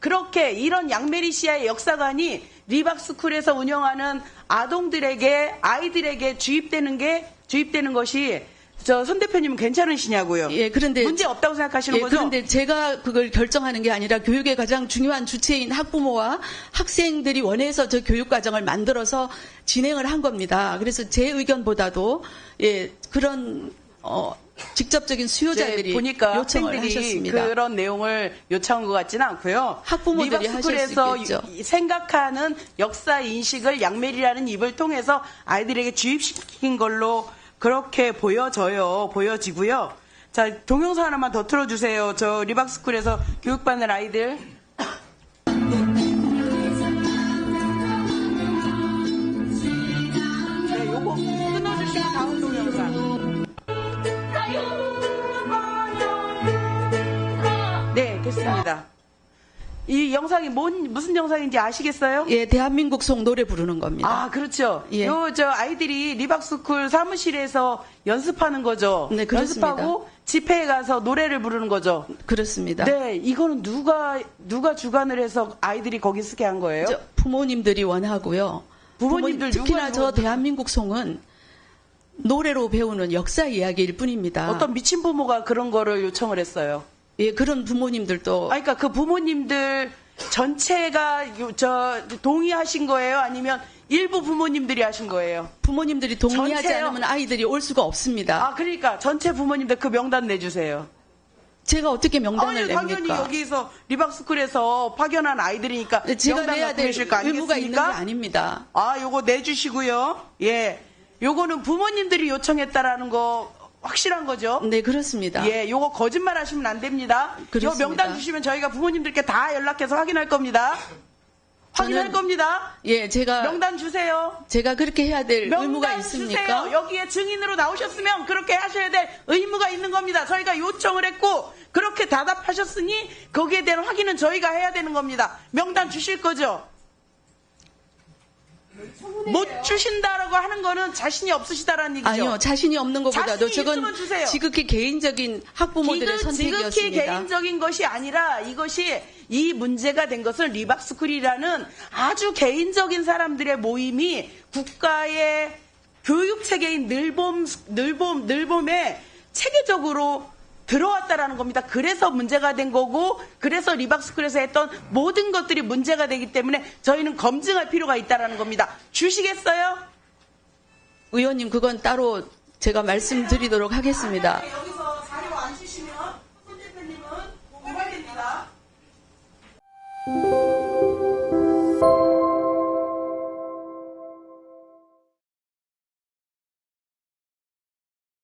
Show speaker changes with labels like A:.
A: 그렇게 이런 양메리 시아의 역사관이 리박스쿨에서 운영하는 아동들에게 아이들에게 주입되는 게 주입되는 것이 저손 대표님 은 괜찮으시냐고요?
B: 예, 그런데
A: 문제 없다고 생각하시는
B: 예,
A: 거죠?
B: 그런데 제가 그걸 결정하는 게 아니라 교육의 가장 중요한 주체인 학부모와 학생들이 원해서 저 교육 과정을 만들어서 진행을 한 겁니다. 그래서 제 의견보다도 예, 그런 어, 직접적인 수요자들이
A: 보니까
B: 요청을 하셨습니다.
A: 그런 내용을 요청한 것 같지는 않고요.
B: 학부모들이.
A: 이- 생각하는 역사 인식을 양멜이라는 입을 통해서 아이들에게 주입시킨 걸로 그렇게 보여져요. 보여지고요. 자 동영상 하나만 더 틀어주세요. 저 리박스쿨에서 교육받는 아이들. 네, 됐습니다. 이 영상이 뭔 무슨 영상인지 아시겠어요?
B: 예, 대한민국 송 노래 부르는 겁니다.
A: 아, 그렇죠.
B: 예.
A: 요 저 아이들이 리박스쿨 사무실에서 연습하는 거죠.
B: 네, 그렇습니다.
A: 연습하고 집회에 가서 노래를 부르는 거죠.
B: 그렇습니다.
A: 네, 이거는 누가 누가 주관을 해서 아이들이 거기 쓰게 한 거예요?
B: 저 부모님들이 원하고요.
A: 부모님들
B: 부모- 특히나 저 대한민국 송은 노래로 배우는 역사 이야기일 뿐입니다.
A: 어떤 미친 부모가 그런 거를 요청을 했어요.
B: 예, 그런 부모님들도
A: 아, 그러니까 그 부모님들 전체가 요- 저 동의하신 거예요? 아니면 일부 부모님들이 하신 거예요?
B: 부모님들이 동의하지
A: 전체요?
B: 않으면 아이들이 올 수가 없습니다.
A: 아, 그러니까 전체 부모님들 그 명단 내주세요.
B: 제가 어떻게 명단을
A: 아니, 당연히
B: 냅니까?
A: 여기서 리박스쿨에서 파견한 아이들이니까
B: 네, 제가
A: 명단
B: 내야 될 의무가 있는 게? 아닙니다.
A: 아, 요거 내주시고요. 예. 요거는 부모님들이 요청했다라는 거 확실한 거죠?
B: 네, 그렇습니다.
A: 예, 요거 거짓말 하시면 안 됩니다. 요
B: 그렇습니다.
A: 명단 주시면 저희가 부모님들께 다 연락해서 확인할 겁니다. 확인할
B: 저는-
A: 겁니다.
B: 예, 제가
A: 명단 주세요.
B: 제가 그렇게 해야 될 의무가
A: 명단
B: 있습니까?
A: 주세요. 여기에 증인으로 나오셨으면 그렇게 하셔야 될 의무가 있는 겁니다. 저희가 요청을 했고 그렇게 답답하셨으니 거기에 대한 확인은 저희가 해야 되는 겁니다. 명단 주실 거죠? 못 주신다라고 하는 거는 자신이 없으시다라는 얘기죠.
B: 아니요, 자신이 없는 것보다도
A: 자신이
B: 저건
A: 있으면 주세요.
B: 지극히 개인적인 학부모들의
A: 지극- 지극히
B: 선택이었습니다.
A: 개인적인 것이 아니라 이것이 이 문제가 된 것은 리박스쿨이라는 아주 개인적인 사람들의 모임이 국가의 교육 체계인 늘봄 늘봄 늘봄에 체계적으로 들어왔다라는 겁니다. 그래서 문제가 된 거고 그래서 리박스쿨에서 했던 모든 것들이 문제가 되기 때문에 저희는 검증할 필요가 있다라는 겁니다. 주시겠어요?
B: 의원님 그건 따로 제가 말씀드리도록 하겠습니다.
A: 여기서 자료 안 주시면 손 대표님은